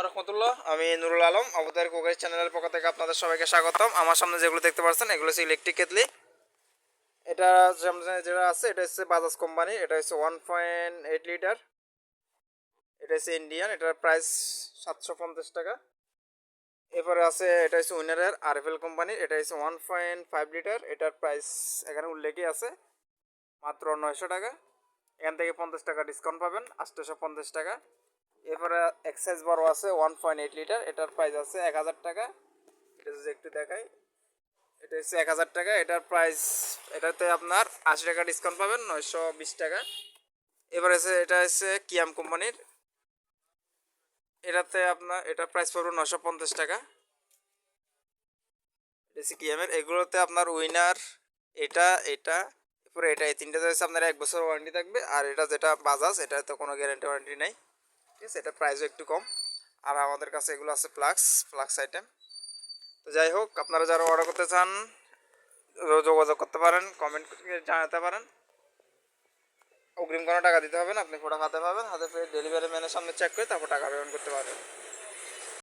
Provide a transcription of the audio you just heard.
রহমতুল্লাহ। আমি নুরুল আলম অবতার কুকারি চ্যানেলের পক্ষ থেকে আপনাদের সবাইকে স্বাগতম। আমার সামনে যেগুলো দেখতে পাচ্ছেন, এগুলো হচ্ছে ইলেকট্রিক কেতলি এটা সামনে যেটা আছে, এটা হচ্ছে বাজাজ কোম্পানি এটা হচ্ছে ওয়ান পয়েন্ট এইট লিটার এটা হচ্ছে ইন্ডিয়ান এটার প্রাইস সাতশো পঞ্চাশ টাকা। এরপরে আছে, এটা হচ্ছে উইনারের আরএফএল কোম্পানির এটা হচ্ছে ওয়ান পয়েন্ট ফাইভ লিটার এটার প্রাইস এখানে উল্লেখই আছে, মাত্র নয়শো টাকা। এখান থেকে পঞ্চাশ টাকা ডিসকাউন্ট পাবেন আটশোশো পঞ্চাশ টাকা। এরপরে এক্সাইজ বড় আছে ওয়ান পয়েন্ট এইট লিটার এটার প্রাইস আছে এক হাজার টাকা। এটা যদি একটু দেখাই, এটা হচ্ছে এক হাজার টাকা, এটার প্রাইস এটাতে আপনার আশি টাকা ডিসকাউন্ট পাবেন, নয়শো বিশ টাকা। এবার আছে, এটা হচ্ছে কিয়াম কোম্পানির এটাতে আপনার, এটার প্রাইস পড়বে নশো পঞ্চাশ টাকা। এটা কিয়ামের এগুলোতে আপনার উইনার এটা এটা, এরপরে এটা, এই তিনটাতে হচ্ছে আপনার এক বছর ওয়ারেন্টি থাকবে। আর এটা যেটা বাজাজ এটা তো কোনো গ্যারান্টি ওয়ারেন্টি নেই। আছে, এটা প্রাইসও একটু কম। আর আমাদের কাছে এগুলো আছে ফ্লাক্স ফ্লাক্স আইটেম তো যাই হোক, আপনারা যারা অর্ডার করতে চান যোগাযোগ করতে পারেন কমেন্ট জানাতে পারেন। অগ্রিম কোনো টাকা দিতে হবে না, আপনি ফোটা খাতে পাবেন, হাতে পেয়ে ডেলিভারি ম্যানের সামনে চেক করে তারপর টাকা পেমেন্ট করতে পারবেন।